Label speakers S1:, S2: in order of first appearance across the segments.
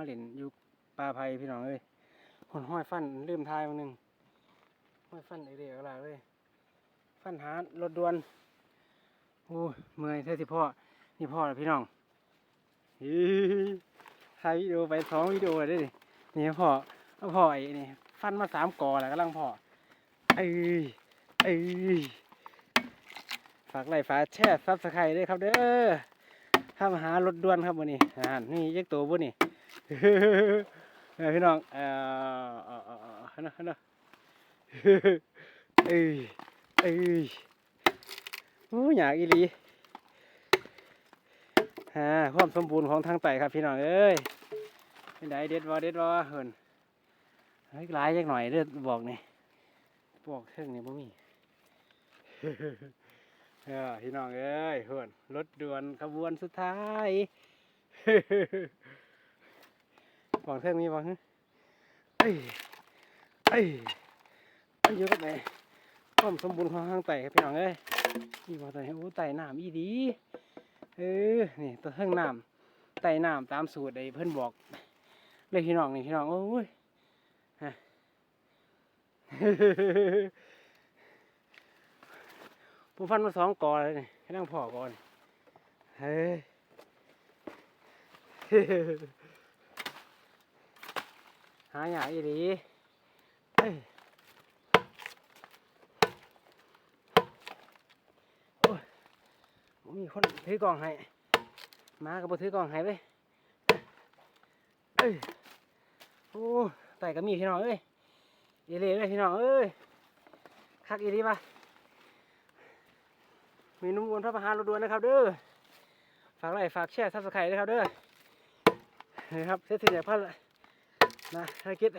S1: มาเล่นอยู่ป่าไผ่พี่น้องเอ้ยหอนห้อยฟันลืมทายวันหนึ่งห้อยฟันไอเดียกอะไรเลย ฟันหารถด่วนโอ้เมื่อยเท่าสิพ่อ นี่พ่อแล้วพี่น้องฮีถ่ายวิดีโอไปสองวิดีโอเลยดินี่พ่อพ่อไอ้นี่ฟันมาสามกอแล้วกำลังพ่อเอ้ยเอ้ยฝากไลค์ฝากแชร์ซับสไครต์ด้วยครับเด้อถ้ามาหารถด่วนครับวันนี้อ่านี่ยักตัวบุนี่ พี่น้องเออเออเออฮันนะฮันนะเอ้ยเอ้ยโอ้อยากอีหลีฮ่าความสมบูรณ์ของทางไต่ครับพี่น้องเอ้ยเป็นไดเด็ดวอเด็ดวอเหินเฮ้ยหลายจักหน่อยเด้อบอกนี่บอกเท่งนี่บ่มีเออพี่น้องเอ้ยเหินรถด่วนขบวนสุดท้าย บอกเท่งมีบอกฮะเอ้ยเอ้ยมันอยู่กับไหนความสมบูรณ์ของทางไต่ครับพี่น้องเอ้ยนี่บอกไต่โอ้ไต่น้ำอีดี เออ นี่ตัวเท่งน้ำไต่น้ำตามสูตรไอ้เพิ่อนบอกเลยพี่น้องนี่พี่น้องโอ้ยฮะผมฟันมาสองกอเลยนี่ให้นั่งพ่อก่อนเฮ้ย หาหยาอีหลีเอ้ยโอ้ยมีคนถือกล่องให้มาก็บ่ถือกล่องให้เว้ยเอ้ยโอ้ไต่ก็มีพี่น้องเอ้ยอีหลีเลยพี่น้องเอ้ยคักอีหลีปะเมนูวนพระประหารรด่วนนะครับเด้อฝากไลค์ฝากแชร์ซับสไครต์ด้วยครับเด้อนะครับเสร็จสิ้นจากภาร นะภารกิจ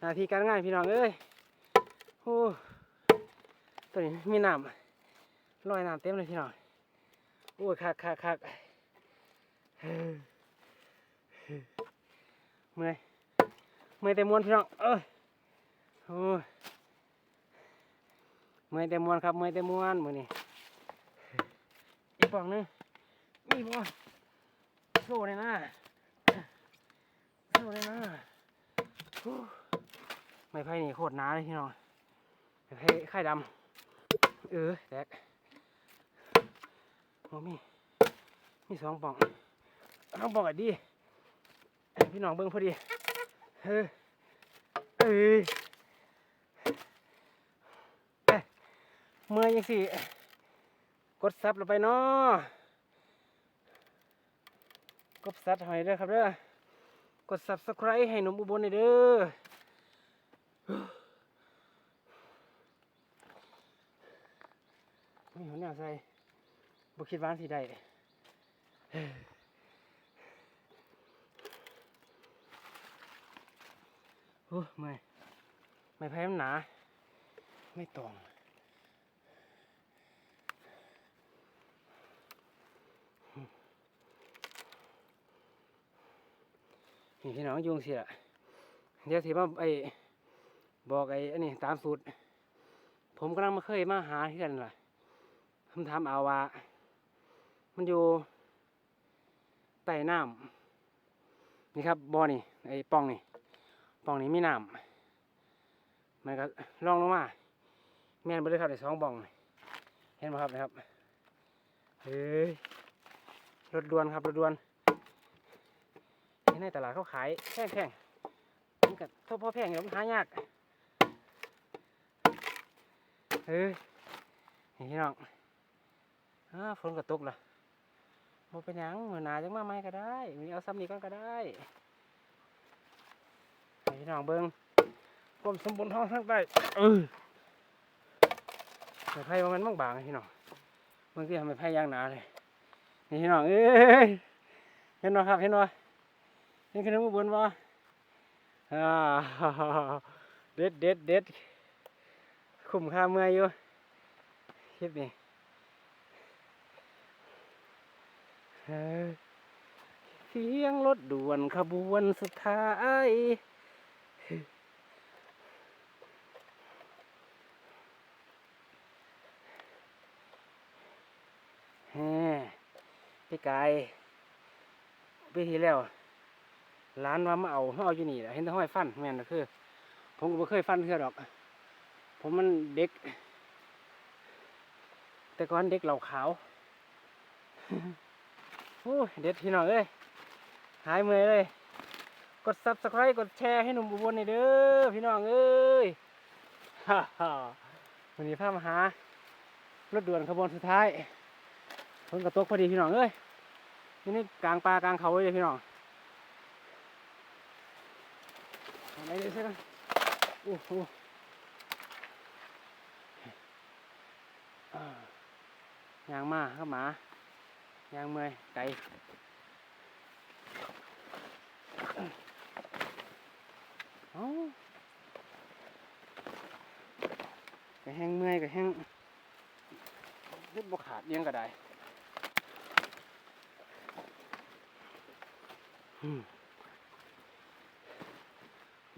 S1: หน้าที่การงานพี่น้องเอ้ยโอ้ตัวนี้มีน้ำลอยน้ำเต็มเลยพี่น้องโอ้ยคักคักคักเมื่อยเมื่อยแต่มวนพี่น้องเอ้ยโอ้ยเมื่อยแต่มวนครับเมื่อยแต่มวนมือนี้อีกฝั่งหนึงมีบ่โซ่เลยนะโซ่เลยนะ ไม้ไผ่นี่โคตรหนาเลยพี่น้องไม้ไผ่ไข่ดำเออแตกโอ้มี มีสองปองสองปองอะดีพี่น้องเบิ่งพอดีเออเอ้ยเอ้ยเมื่อยังสิกดซับลงไปเนาะกดซับห้เด้อครับเด้อ กด subscribe ให้หนุ่มอุบลหน่อยเด้อมีหัวหน้าใส่บุคิดวานสิได้โอ้ไม่ ไม่แพ้มันหนา ไม่ตรง นี่พี่น้องยุงเสียเดี๋ยวสิมาไอ้บอกไอ้อันนี้ตามสูตร ผมกำลังมาเคยมาหาที่กันล่ะคำถามเอาว่ามันอยู่ใต้น้ำนี่ครับบ่อนี่ไอ้ป่องนี่ป่องนี้มีน้ำมันก็ล่องลงมาแม่นไปเลยครับไอ้สองปล่อง เห็นไหมครับนะครับเฮ้ยรถด่วนครับรถด่วน ในตลาดเขาขายแพงแพงๆมันกับทบพอแพงอยู่มันหายากเฮ้ยนี่พี่น้องฝนก็ตกละโมเป็นยังมือหนาจังมาไหมก็ได้มีเอาซ้ำนี้ก็ได้พี่น้องเบิ้งควมสมบูรณ์ท้องทั้งใต้เออไม้ไผ่ว่ามันบางๆพี่น้องเมื่อกี้ทำไม้ไผ่ยางหนาเลยนี่พี่น้องเอ้ยเห็นไหมครับเห็นไหม นี่คือน้ำบลบ่าเด็ดเด็ดเด็ดคุ้มค่าเมื่อยอยู่คลิปนี้เอ้ยเสียงรถด่วนขบวนสุดท้ายพี่ไก่ปีที่แล้ว ร้านว่ามาเอามาเอาอยู่นี่แหละเห็นแต่ห้อยฟันแม่นก็คือ ผมก็บ่เคยฟันเทื่อดอก ผมมันเด็ก แต่ก่อนเด็กเหล่าขาวโอ้เด็ดพี่น้องเอ้ยหายเมื่อยเลยกด subscribe กดแชร์ให้หนุ่มอุบลหน่อยเด้อพี่น้องเอ้ยฮ่าฮ่าวันนี้พามาหารถด่วนขบวนสุดท้ายฝนกระตกพอดีพี่น้องเอ้ยนี่นี่กลางป่ากลางเขาเลยพี่น้อง อะไรเลยใช่ไหมโอ้โหยางมาครับหมายางเมยไก่เอาก็แห้งเมื่อยก็แห้งยึดบกขาดเลี้ยงก็ได้อืม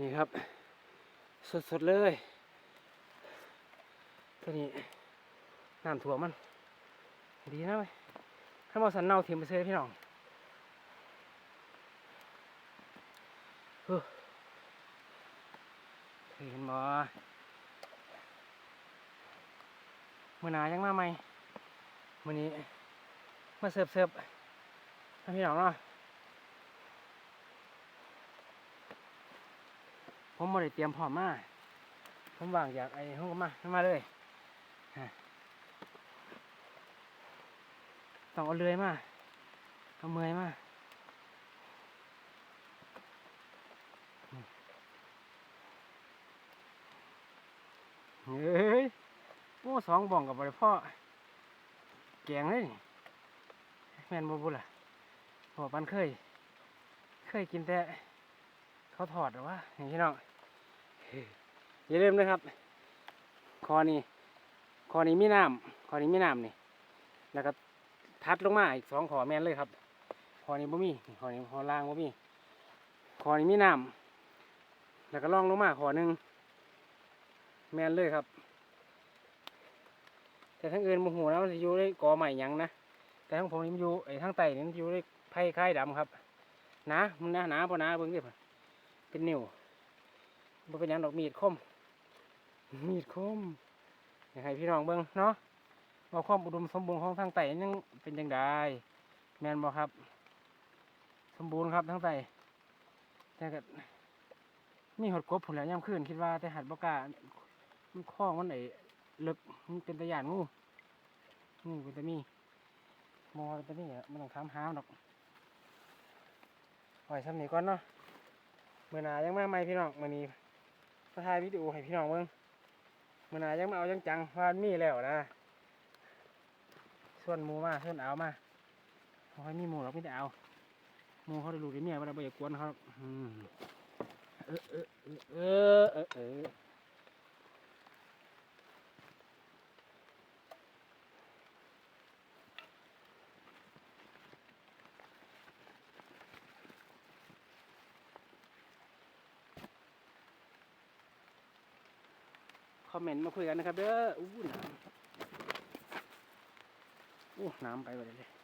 S1: นี่ครับ สดๆเลยตัวนี้น้ำถั่วมัน ดีนะเว้ยถ้ามาสันเน่าถิ่มไปเซ่พี่น้องเฮ้อเคยเห็นบ่มื่อหนายังมาใหม่มื่อนี้มาเสิร์ฟเสิร์ฟให้พี่น้องเนาะ ผมมาได้เตรียมพร้อมมา ผมวางอยากไอ้ห้องมามาเลยต้องเอาเลื่อยมาเอาเมยมาเฮ้ยโอ้สองบ่องกับบริพ่อแกงเลยแม่นบ่บุล่ะบ่ปันเคย เคยกินแต่เขาถอดหรือวะอย่างที่น้อง อย่าลืมนะครับ คอนี้คอนี้มีน้ำคอนี้มีน้ำนี่ แล้วก็ทัดลงมาอีกสองขอแมนเลยครับขอนี้บ่มีขอนี้ขอล่างบ่มีขอนี้มีน้ำแล้วก็ล่องลงมาขอหนึ่งแมนเลยครับ แต่ทั้งอื่นบ่หูนะมันจะอยู่ในกอใหม่ยังนะแต่ทั้งผมนี่มันอยู่ไอ้ทั้งไตนี่มันอยู่ในไผ่คล้ดำครับนามันนาหนาปหนาเบิ่งดิเป็นนิ้ว บ่เป็นยังดอกมีดคม มีดคมอยากให้พี่น้องเบิ่งเนาะว่าความอุดมสมบูรณ์ของทางไต่ยังเป็นยังไงแมนบอครับ สมบูรณ์ครับทางไต่แต่ก็มีหดกบผุแล้วย่ำขึ้นคิดว่าแต่หัดบกล้ามันคล้องมันไหนเลิกมันเป็นตะยานงูงูเป็นตะมีมอเป็นตะนี่ะมันต้องทำหามดอกปล่อยซ้ำนี้ก่อนเนาะเมื่อนายังมาใหม่พี่น้องมื่อนี้ มาถ่ายวิดีโอให้พี่น้องเบิ่งมันอายังมาเอาจังๆว่ามันมีแล้วนะ ส่วนหมูมาส่วนเอามาเขาให้มีหมูหรอกไม่ได้เอาหมูเขาได้ลูกได้เมียเวลาไปอยากวนเขาอกอืมเออเออเออเออเออ อมเมนต์มาคุยกันนะครับเด้ออู้น้ำอู้น้ำไปหมดเลย